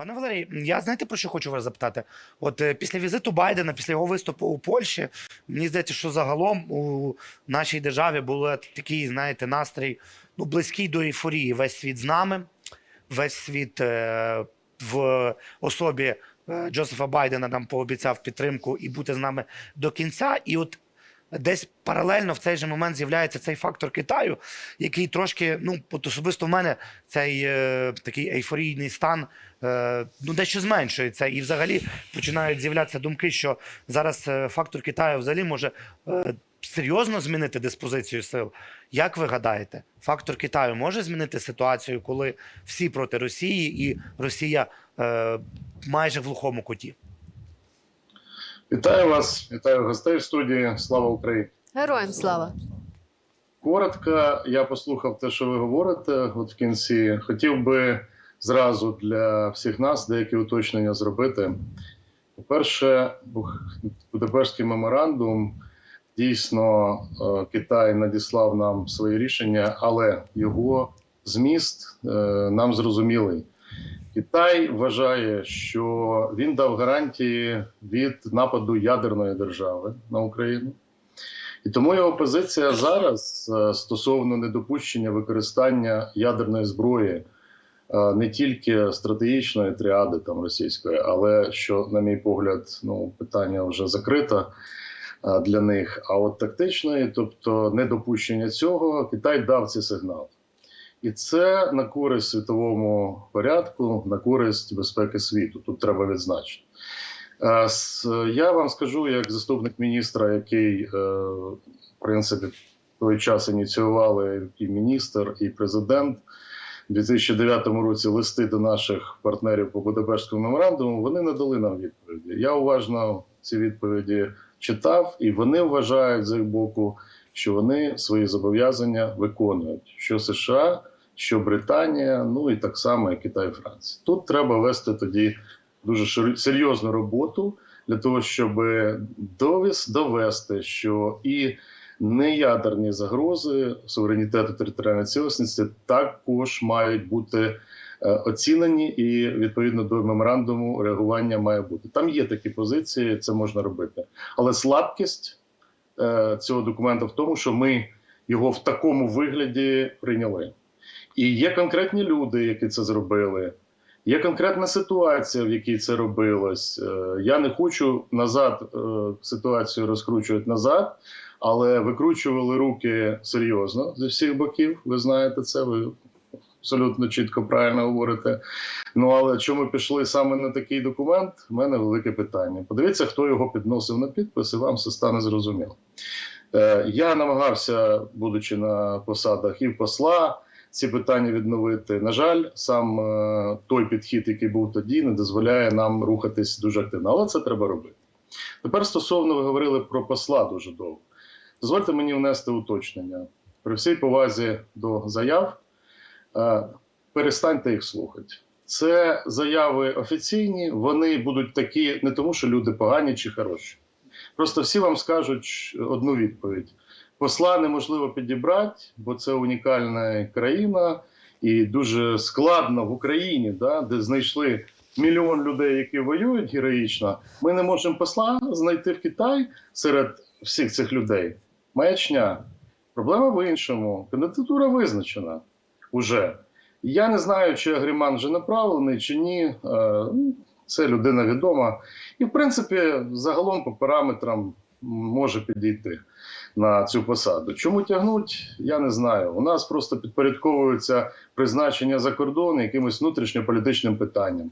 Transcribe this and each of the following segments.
Пане Валерій, я знаєте про що хочу вас запитати? От е, після візиту Байдена, після його виступу у Польщі, мені здається, що загалом у нашій державі був такий, знаєте, настрій ну, близький до ейфорії. Весь світ з нами, весь світ е, в особі е, Джозефа Байдена нам пообіцяв підтримку і бути з нами до кінця. І от десь паралельно в цей же момент з'являється цей фактор Китаю, який трошки, ну, особисто в мене цей е, такий ейфорійний стан е, ну, дещо зменшується. І взагалі починають з'являтися думки, що зараз е, фактор Китаю взагалі може е, серйозно змінити диспозицію сил. Як ви гадаєте, фактор Китаю може змінити ситуацію, коли всі проти Росії і Росія е, майже в глухому куті? Вітаю вас, вітаю гостей в студії. Слава Україні! Героям слава! Коротко, я послухав те, що ви говорите. От в кінці хотів би зразу для всіх нас деякі уточнення зробити. По-перше, Будапештський меморандум дійсно е, Китай надіслав нам свої рішення, але його зміст е, нам зрозумілий. Китай вважає, що він дав гарантії від нападу ядерної держави на Україну. І тому його позиція зараз е, стосовно недопущення використання ядерної зброї е, не тільки стратегічної тріади там російської, але що, на мій погляд, ну питання вже закрите е, для них. А от тактичної, тобто недопущення цього, Китай дав ці сигнали. І це на користь світовому порядку, на користь безпеки світу. Тут треба відзначити. Е, Я вам скажу, як заступник міністра, який, е, в принципі, той час ініціювали і міністр, і президент у 2009 році листи до наших партнерів по Будапештському меморандуму, вони надали нам відповіді. Я уважно ці відповіді читав, і вони вважають з їх боку, що вони свої зобов'язання виконують. Що США, що Британія, ну і так само і Китай і Франція. Тут треба вести тоді дуже серйозну роботу для того, щоб довіз довести, що і неядерні загрози суверенітету територіальної цілісності також мають бути е, оцінені, і відповідно до меморандуму реагування має бути. Там є такі позиції, це можна робити. Але слабкість е, цього документа в тому, що ми його в такому вигляді прийняли. І є конкретні люди, які це зробили. Є конкретна ситуація, в якій це робилось. Е, Я не хочу назад е, ситуацію розкручувати назад, але викручували руки серйозно зі всіх боків. Ви знаєте це, ви абсолютно чітко правильно говорите. Ну але чому пішли саме на такий документ? У мене велике питання. Подивіться, хто його підносив на підпис, і вам все стане зрозуміло. Е, Я намагався, будучи на посадах і посла, ці питання відновити. На жаль, сам е, той підхід, який був тоді, не дозволяє нам рухатись дуже активно. Але це треба робити. Тепер стосовно ви говорили про посла дуже довго. Дозвольте мені внести уточнення. При всій повазі до заяв, е, перестаньте їх слухати. Це заяви офіційні, вони будуть такі не тому, що люди погані чи хороші. Просто всі вам скажуть одну відповідь: посла неможливо підібрати, бо це унікальна країна, і дуже складно в Україні, да, де знайшли мільйон людей, які воюють героїчно. Ми не можемо посла знайти в Китай серед всіх цих людей. Маячня. Проблема в іншому. Кандидатура визначена уже. Я не знаю, чи Агріман вже направлений, чи ні. Е, ну, Це людина відома. І, в принципі, загалом по параметрам може підійти на цю посаду. Чому тягнуть, я не знаю. У нас просто підпорядковується призначення за кордон якимось внутрішньополітичним питанням.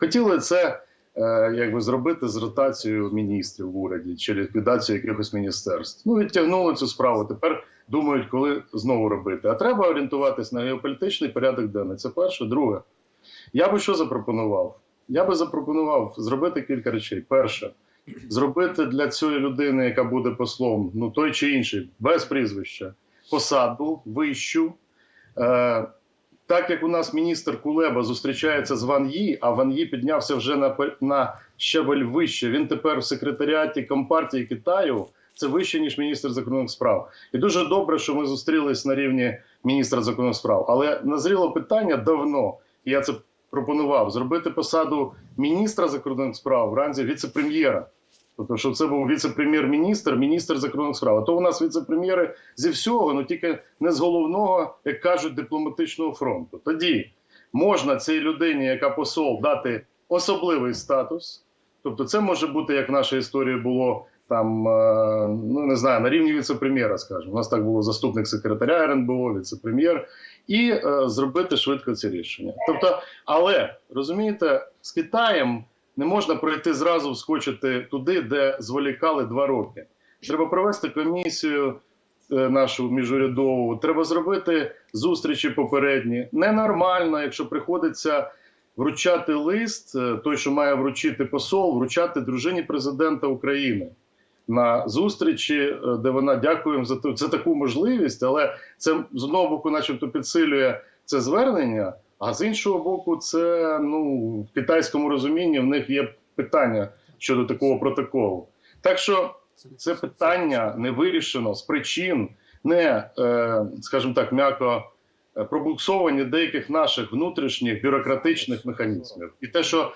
Хотіли це е, якби зробити з ротацією міністрів в уряді чи ліквідацією якихось міністерств. Ну, відтягнули цю справу. Тепер думають, коли знову робити. А треба орієнтуватись на геополітичний порядок денний. Це перше. Друге, я би що запропонував? Я би запропонував зробити кілька речей. Перше, зробити для цієї людини, яка буде послом, ну той чи інший, без прізвища, посаду вищу. Е, так як у нас міністр Кулеба зустрічається з Ван Ї, а Ван Ї піднявся вже на, на щебель вище. Він тепер в секретаріаті Компартії Китаю. Це вище ніж міністр закордонних справ. І дуже добре, що ми зустрілись на рівні міністра закордонних справ. Але назріло питання давно. і Я це пропонував зробити посаду міністра закордонних справ в ранзі віце-прем'єра. Тобто, щоб це був віце-прем'єр-міністр, міністр закордонних справ. А то у нас віце-прем'єри зі всього, ну тільки не з головного, як кажуть, дипломатичного фронту. Тоді можна цій людині, яка посол, дати особливий статус. Тобто, це може бути, як в нашій історії було там, е, ну не знаю, на рівні віце-прем'єра, скажімо. У нас так було заступник секретаря РНБО, віце-прем'єр, і е, зробити швидко ці рішення. Тобто, але розумієте, з Китаєм не можна пройти зразу, вскочити туди, де зволікали два роки. Треба провести комісію е, нашу міжурядову. Треба зробити зустрічі попередні. Ненормально, якщо приходиться вручати лист, е, той, що має вручити посол, вручати дружині президента України на зустрічі, е, де вона дякуємо за ту- за таку можливість, але це з одного боку, начебто, підсилює це звернення. А з іншого боку, це ну в китайському розумінні в них є питання щодо такого протоколу. Так що це питання не вирішено з причин, не е, скажімо так, м'яко е, пробуксовані деяких наших внутрішніх бюрократичних механізмів, і те, що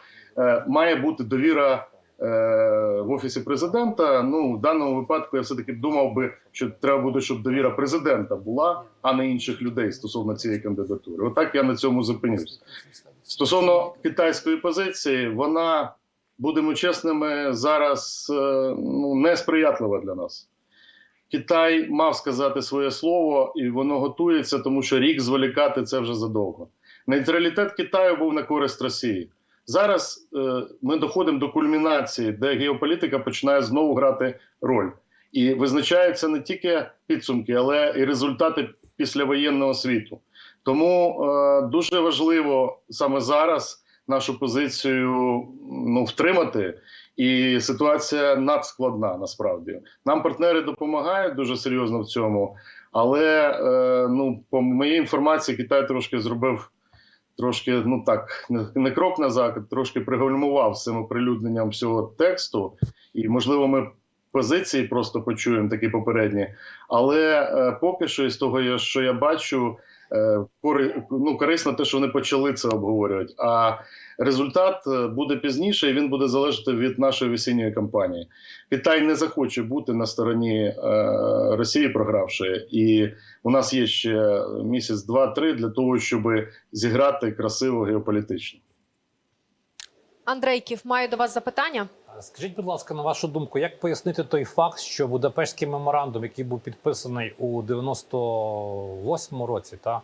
має бути довіра в офісі президента. Ну в даному випадку я все таки думав би, що треба буде, щоб довіра президента була, а не інших людей стосовно цієї кандидатури. Отак я на цьому зупинюсь. Стосовно китайської позиції, вона будемо чесними зараз е, ну несприятлива для нас. Китай мав сказати своє слово, і воно готується, тому що рік зволікати це вже задовго. Нейтралітет Китаю був на користь Росії. Зараз е, ми доходимо до кульмінації, де геополітика починає знову грати роль. І визначаються не тільки підсумки, але і результати післявоєнного світу. Тому е, дуже важливо саме зараз нашу позицію ну, втримати. І ситуація надскладна насправді. Нам партнери допомагають дуже серйозно в цьому, але е, ну, по моїй інформації, Китай трошки зробив трошки, ну так, не, крок назад, трошки пригальмував цим оприлюдненням всього тексту. І, можливо, ми позиції просто почуємо такі попередні. Але е, поки що, із того, що я бачу, ну, корисно те, що вони почали це обговорювати. А результат е, буде пізніше, і він буде залежати від нашої весінньої кампанії. Китай не захоче бути на стороні е, Росії, програвши, і у нас є ще місяць, два-три для того, щоб зіграти красиво геополітично. Андрейків, маю до вас запитання. Скажіть, будь ласка, на вашу думку, як пояснити той факт, що Будапештський меморандум, який був підписаний у 98-му році, та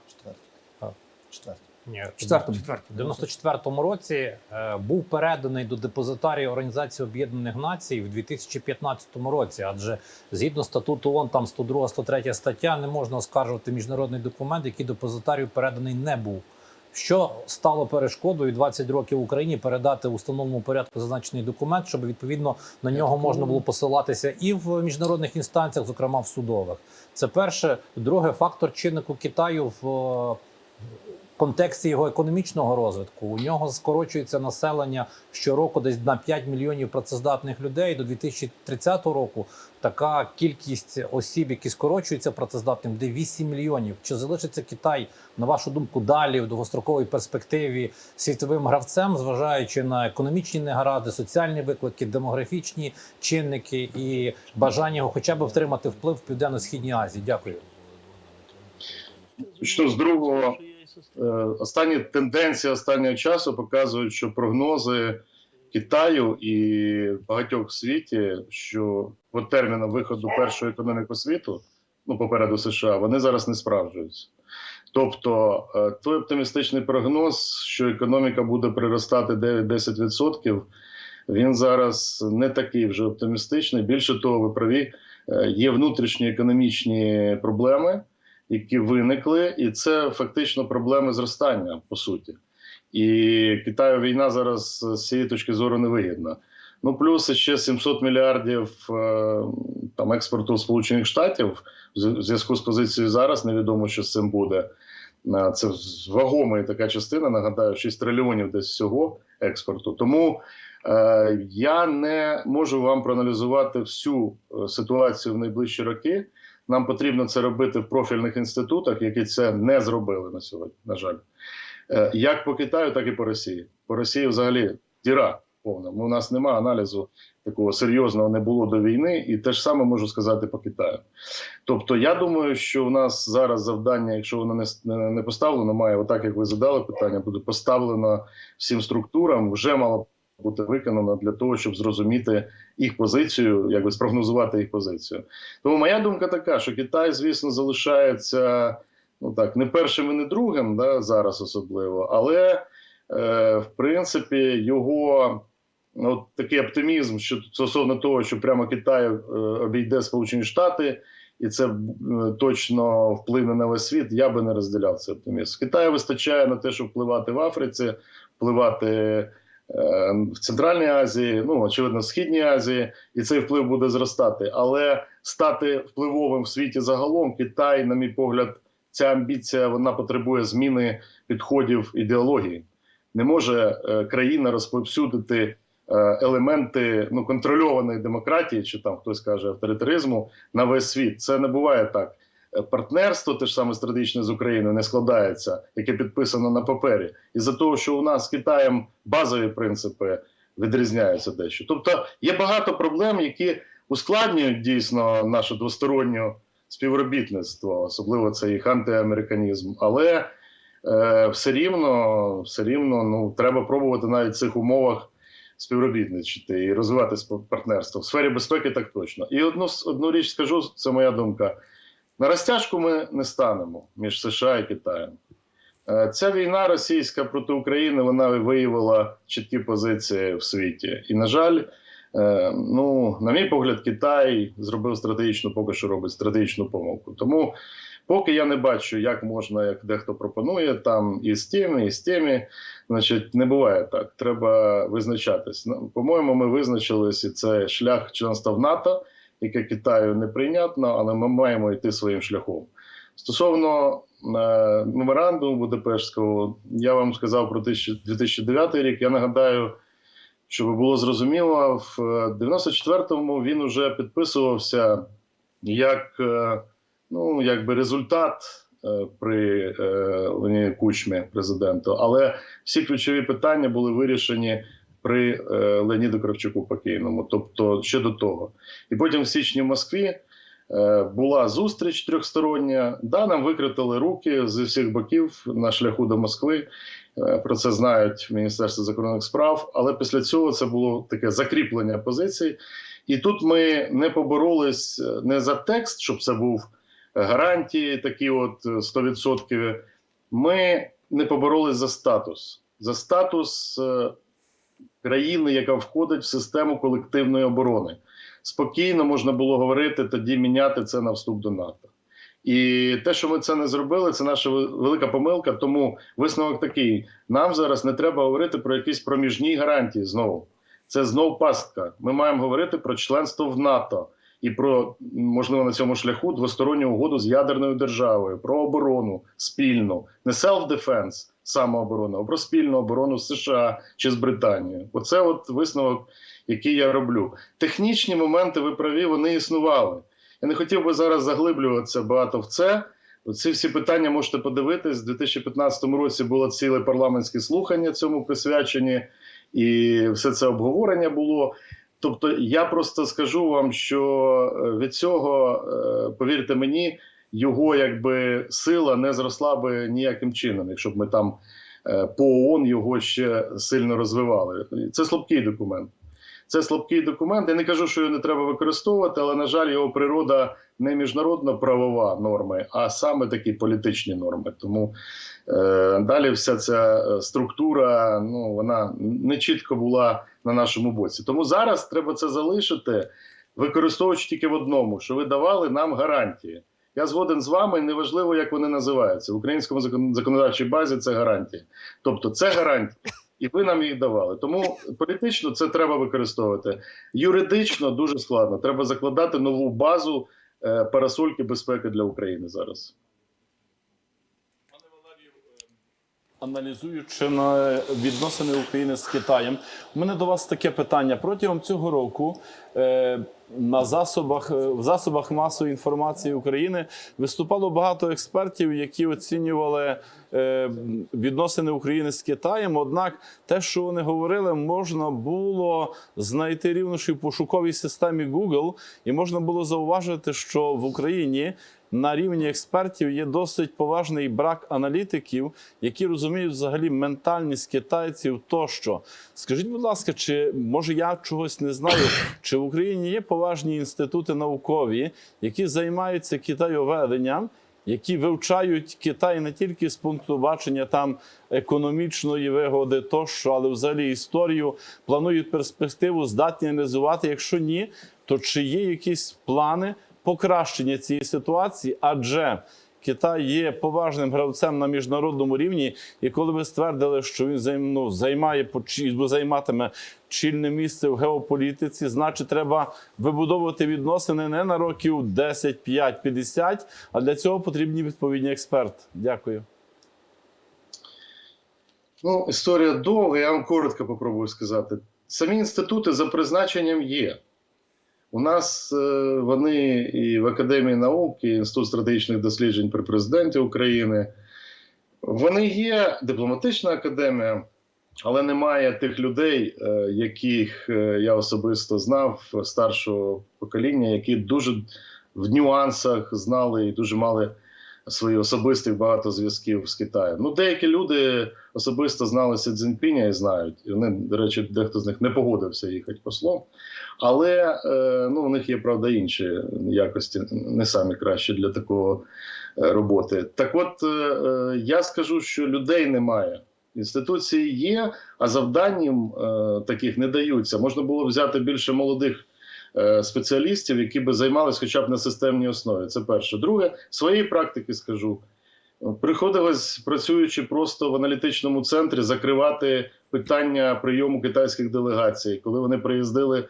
Четвертий. ні, Четвертому. В 94-му році е, був переданий до депозитарії Організації Об'єднаних Націй в 2015 році, адже згідно статуту ООН, там 102 103 стаття, не можна оскаржувати міжнародний документ, який депозитарію переданий не був. Що стало перешкодою 20 років Україні передати в установленому порядку зазначений документ, щоб відповідно на нього можна було посилатися і в міжнародних інстанціях, зокрема в судових. Це перше. Друге, фактор чиннику Китаю в е, контексті його економічного розвитку. У нього скорочується населення щороку десь на 5 мільйонів працездатних людей. До 2030 року така кількість осіб, які скорочуються працездатним, де 8 мільйонів. Чи залишиться Китай, на вашу думку, далі в довгостроковій перспективі світовим гравцем, зважаючи на економічні негаразди, соціальні виклики, демографічні чинники і бажання його хоча б втримати вплив в південно-східній Азії? Дякую. Почну з другого. Е, Останні тенденції останнього часу показують, що прогнози Китаю і багатьох в світі, що по терміну виходу першої економіки світу, ну попереду США, вони зараз не справджуються. Тобто, е, той оптимістичний прогноз, що економіка буде приростати 9-10%, він зараз не такий вже оптимістичний. Більше того, ви праві, е, є внутрішні економічні проблеми які виникли, і це фактично проблеми зростання по суті. І Китаю війна зараз з цієї точки зору невигідна. Ну плюс ще 700 мільярдів е, там експорту Сполучених Штатів в зв'язку з позицією зараз. Невідомо, що з цим буде. Е, Це вагома така частина. Нагадаю, 6 трильйонів десь всього експорту. Тому е, я не можу вам проаналізувати всю е, ситуацію в найближчі роки. Нам потрібно це робити в профільних інститутах, які це не зробили на сьогодні. На жаль, Е, Як по Китаю, так і по Росії. По Росії взагалі діра повна. У нас немає аналізу такого серйозного не було до війни, і те ж саме можу сказати по Китаю. Тобто, я думаю, що в нас зараз завдання, якщо воно не поставлено, має отак, як ви задали питання, буде поставлено всім структурам, вже мало бути виконано для того, щоб зрозуміти їх позицію, якби спрогнозувати їх позицію. Тому моя думка така, що Китай, звісно, залишається ну так, не першим і не другим, да, зараз особливо, але е, в принципі його ну, от такий оптимізм що стосовно того, що прямо Китай е, обійде Сполучені Штати. І це точно вплине на весь світ. Я би не розділяв цей оптимізм. Китаю вистачає на те, щоб впливати в Африці, впливати в Центральній Азії, ну очевидно, в Східній Азії, і цей вплив буде зростати. Але стати впливовим в світі загалом, Китай, на мій погляд, ця амбіція вона потребує зміни підходів ідеології. Не може е, країна розповсюдити е, елементи ну контрольованої демократії, чи там хтось каже авторитаризму на весь світ. Це не буває так. Е, Партнерство, те ж саме стратегічне з Україною, не складається, яке підписано на папері, із-за того, що у нас з Китаєм базові принципи відрізняються дещо. Тобто є багато проблем, які ускладнюють дійсно наше двостороннє співробітництво, особливо це їх антиамериканізм. Але е, все рівно, все рівно ну, треба пробувати навіть в цих умовах співробітничати і розвивати партнерство. В сфері безпеки так точно. І одну, одну річ скажу, це моя думка. На розтяжку ми не станемо між США і Китаєм. Е, Ця війна російська проти України вона виявила чіткі позиції в світі. І, на жаль, е, ну, на мій погляд, Китай зробив стратегічну, поки що робить стратегічну помилку. Тому поки я не бачу, як можна, як дехто пропонує, там і з тими, і з тими, значить, не буває так. Треба визначатись. Ну, По-моєму, ми визначились, і це шлях членства в НАТО, яке Китаю неприйнятно, але ми маємо йти своїм шляхом. Стосовно е, меморандуму Будапештського, я вам сказав про 1000 2009 рік. Я нагадаю, щоб було зрозуміло, в е, 94-му він вже підписувався як е, ну, якби результат е, при е, Леоніді Кучмі президенту, але всі ключові питання були вирішені при е, Леоніду Кравчуку покійному, тобто ще до того. І потім в січні в Москві е, була зустріч трьохстороння. Да, нам викритили руки з всіх боків на шляху до Москви. Е, Про це знають в Міністерстві закордонних справ. Але після цього це було таке закріплення позицій. І тут ми не поборолись не за текст, щоб це був гарантії, такі от е, 100%. Ми не поборолись за статус. За статус країни, яка входить в систему колективної оборони. Спокійно можна було говорити, тоді міняти це на вступ до НАТО. І те, що ми це не зробили, це наша велика помилка. Тому висновок такий: нам зараз не треба говорити про якісь проміжні гарантії знову. Це знов пастка. Ми маємо говорити про членство в НАТО і про можливо на цьому шляху двосторонню угоду з ядерною державою, про оборону спільну, не self-defense, самооборона, а про спільну оборону з США чи з Британією. Оце от висновок, який я роблю. Технічні моменти ви праві, вони існували. Я не хотів би зараз заглиблюватися багато в це. Ці всі питання можете подивитись. У 2015 році було ціле парламентське слухання цьому присвячені, і все це обговорення було. Тобто, я просто скажу вам, що е, від цього, е, повірте мені, його якби сила не зросла би ніяким чином, якщо б ми там е, по ООН його ще сильно розвивали. Це слабкий документ. Це слабкий документ. Я не кажу, що його не треба використовувати, але на жаль, його природа не міжнародно правова норми, а саме такі політичні норми. Тому е, далі вся ця е, структура, ну вона не чітко була на нашому боці. Тому зараз треба це залишити, використовуючи тільки в одному, що ви давали нам гарантії. Я згоден з вами, неважливо, як вони називаються. В українському закон- законодавчій базі це гарантії. Тобто, це гарантії. І ви нам їх давали. Тому політично це треба використовувати. Юридично дуже складно. Треба закладати нову базу е, парасольки безпеки для України зараз. Аналізуючи на відносини України з Китаєм, у мене до вас таке питання. Протягом цього року е, на засобах, е, в засобах масової інформації України виступало багато експертів, які оцінювали е, відносини України з Китаєм. Однак, те, що вони говорили, можна було знайти рівно що в пошуковій системі Google, і можна було зауважити, що в Україні на рівні експертів є досить поважний брак аналітиків, які розуміють взагалі ментальність китайців тощо. Скажіть, будь ласка, чи може я чогось не знаю, чи в Україні є поважні інститути наукові, які займаються китайоведенням? Які вивчають Китай не тільки з пункту бачення там економічної вигоди, тощо, але взагалі історію планують перспективу, здатні аналізувати. Якщо ні, то чи є якісь плани покращення цієї ситуації? Адже Китай є поважним гравцем на міжнародному рівні, і коли ви ствердили, що він ну, займає займатиме чільне місце в геополітиці, значить, треба вибудовувати відносини не на років 10, 5, 50, а для цього потрібні відповідні експерти. Дякую. Ну, історія довга, я вам коротко попробую сказати. Самі інститути за призначенням є. У нас е, вони і в Академії наук, і Інститут стратегічних досліджень при президенті України. Вони є дипломатична академія, але немає тих людей, е, яких е, я особисто знав старшого покоління, які дуже в нюансах знали і дуже мали своїх особистих багато зв'язків з Китаєм. Ну, деякі люди особисто знали Сі Цзіньпіня і знають. І вони, до речі, дехто з них не погодився їхати послом. Але е, ну, у них є правда інші якості, не самі кращі для такого е, роботи. Так, от е, я скажу, що людей немає. Інституції є, а завданням е, таких не даються. Можна було взяти більше молодих спеціалістів, які би займалися хоча б на системній основі. Це перше. Друге, своєї практики скажу. Приходилось, працюючи просто в аналітичному центрі, закривати питання прийому китайських делегацій, коли вони приїздили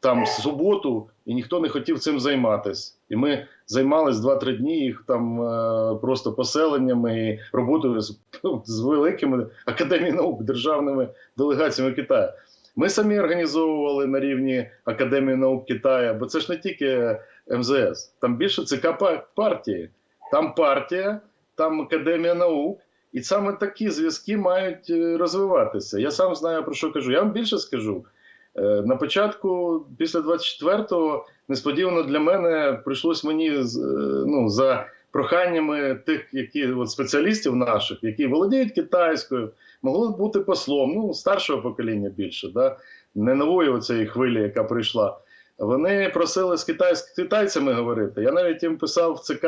там в суботу, і ніхто не хотів цим займатися. І ми займалися 2-3 дні їх там е, просто поселеннями і роботою з, з великими академіями наук, державними делегаціями Китаю. Ми самі організовували на рівні Академії наук Китаю, бо це ж не тільки МЗС, там більше ЦК па- партії. Там партія, там Академія наук. І саме такі зв'язки мають е, розвиватися. Я сам знаю про що кажу. Я вам більше скажу. Е, На початку, після 24-го, несподівано для мене прийшлось мені е, ну, за проханнями тих, які от спеціалістів наших, які володіють китайською, могло б бути послом, ну, старшого покоління більше, да? не нової оцієї хвилі, яка прийшла. Вони просили з китайсь- китайцями говорити. Я навіть їм писав в ЦК,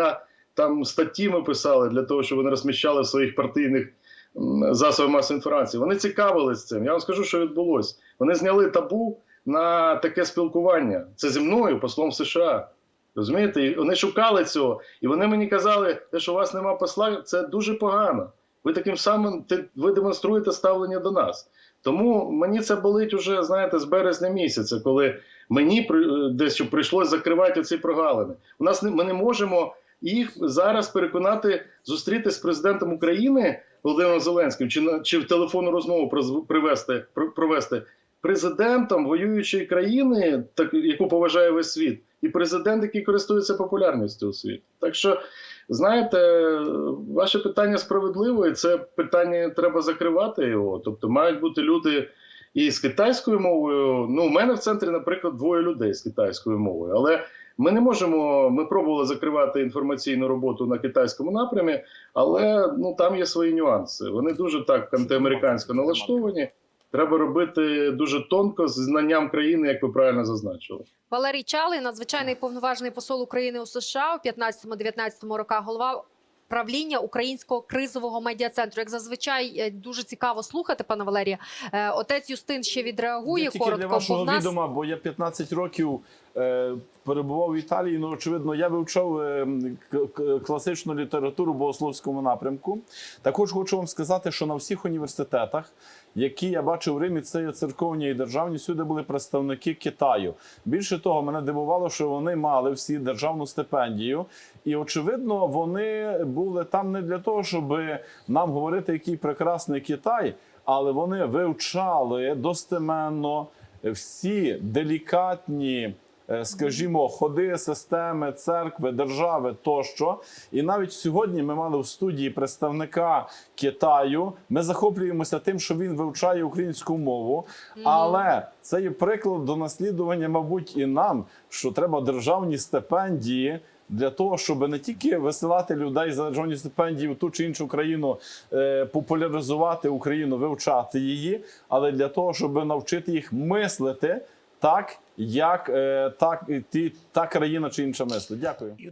там статті ми писали для того, щоб вони розміщали в своїх партійних засобах масової інформації. Вони цікавились цим. Я вам скажу, що відбулося. Вони зняли табу на таке спілкування. Це зі мною, послом США. Розумієте? І вони шукали цього. І вони мені казали, те, що у вас нема посла, це дуже погано. Ви таким самим ви демонструєте ставлення до нас. Тому мені це болить уже, знаєте, з березня місяця, коли мені при- дещо прийшлось закривати ці прогалини. У нас не, ми не можемо їх зараз переконати зустрітися з президентом України Володимиром Зеленським чи на чи в телефонну розмову проз- привести про- провести президентом воюючої країни, так яку поважає весь світ, і президент, який користується популярністю у світі. Так що, знаєте, ваше питання справедливе, і це питання треба закривати його. Тобто, мають бути люди. І з китайською мовою, ну, у мене в центрі, наприклад, двоє людей з китайською мовою. Але ми не можемо. Ми пробували закривати інформаційну роботу на китайському напрямі, але ну там є свої нюанси. Вони дуже так антиамерикансько налаштовані. Треба робити дуже тонко з знанням країни, як ви правильно зазначили. Валерій Чалий, надзвичайний повноважений посол України у США у 15-19 роках, голова правління українського кризового медіа-центру. Як зазвичай е, дуже цікаво слухати, пане Валерія. Е, Отець Юстин ще відреагує Я тільки коротко. для вашого нас відома, бо я 15 років е, перебував в Італії. Ну, очевидно, я вивчав е, к- к- класичну літературу в богословському напрямку. Також хочу вам сказати, що на всіх університетах які я бачив в Римі, це є церковні і державні. Сюди були представники Китаю. Більше того, мене дивувало, що вони мали всі державну стипендію, і очевидно, вони були там не для того, щоб нам говорити, який прекрасний Китай, але вони вивчали достеменно всі делікатні. Е, Скажімо, ходи, системи, церкви, держави тощо. І навіть сьогодні ми мали в студії представника Китаю. Ми захоплюємося тим, що він вивчає українську мову. Але це є приклад до наслідування, мабуть, і нам, що треба державні стипендії. Для того, щоб не тільки висилати людей за державні стипендії в ту чи іншу країну, е, популяризувати Україну, вивчати її, але для того, щоб навчити їх мислити так, як е, так, та країна чи інша мислить. Дякую. І